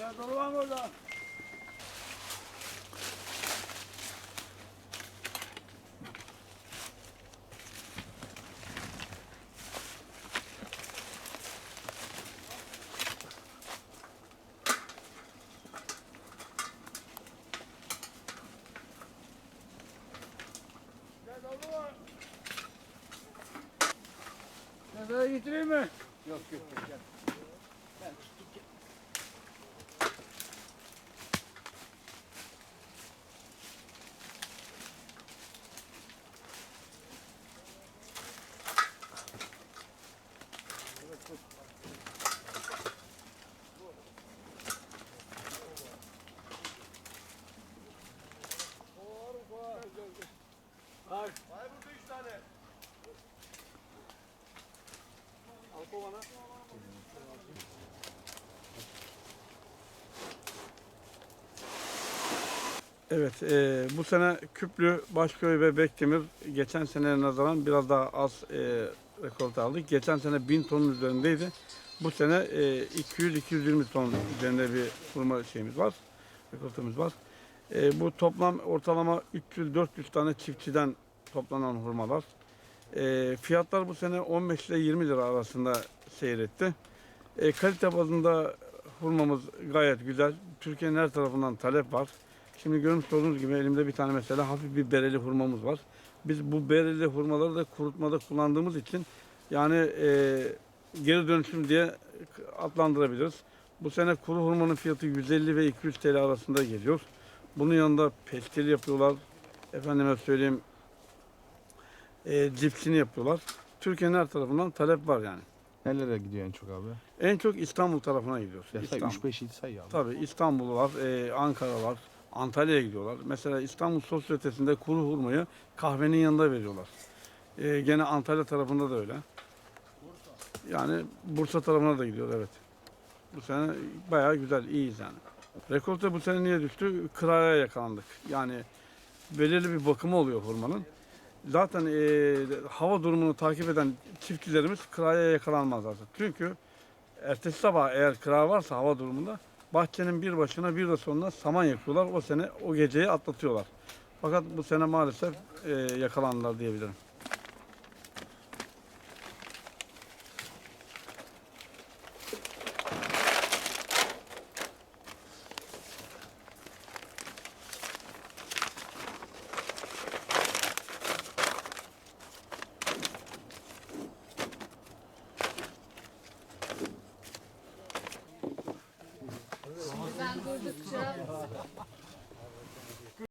Tane dolu var mı orada? Sana getireyim mi? Yok yok gel. Ben tuttum. Evet, e, bu sene Küplü, Başköy ve Bekdemir geçen seneye nazaran biraz daha az e, rekolte aldık. Geçen sene 1000 tonun üzerindeydi. Bu sene e, 200-220 ton üzerinde bir hurma şeyimiz var, rekoltemiz var. E, bu toplam ortalama 300-400 tane çiftçiden toplanan hurmalar. E, fiyatlar bu sene 15 ile 20 lira arasında seyretti. E, kalite bazında hurmamız gayet güzel. Türkiye'nin her tarafından talep var. Şimdi görmüş olduğunuz gibi elimde bir tane mesela hafif bir bereli hurmamız var. Biz bu bereli hurmaları da kurutmada kullandığımız için yani e, geri dönüşüm diye adlandırabiliriz. Bu sene kuru hurmanın fiyatı 150 ve 200 TL arasında geliyor. Bunun yanında pestil yapıyorlar. Efendime söyleyeyim e, cipsini yapıyorlar. Türkiye'nin her tarafından talep var yani. Nerelere gidiyor en çok abi? En çok İstanbul tarafına gidiyor. Ya say İstanbul. 3 5 7 say ya. Tabii İstanbul var, e, Ankara var, Antalya'ya gidiyorlar. Mesela İstanbul Sosyetesi'nde kuru hurmayı kahvenin yanında veriyorlar. E, gene Antalya tarafında da öyle. Yani Bursa tarafına da gidiyor evet. Bu sene bayağı güzel, iyiyiz yani. Rekolte bu sene niye düştü? Kıraya yakalandık. Yani belirli bir bakımı oluyor hurmanın. Zaten e, hava durumunu takip eden çiftçilerimiz kıraya yakalanmaz zaten. Çünkü ertesi sabah eğer kıra varsa hava durumunda bahçenin bir başına bir de sonuna saman yakıyorlar. O sene o geceyi atlatıyorlar. Fakat bu sene maalesef e, yakalandılar diyebilirim. Ben durdukça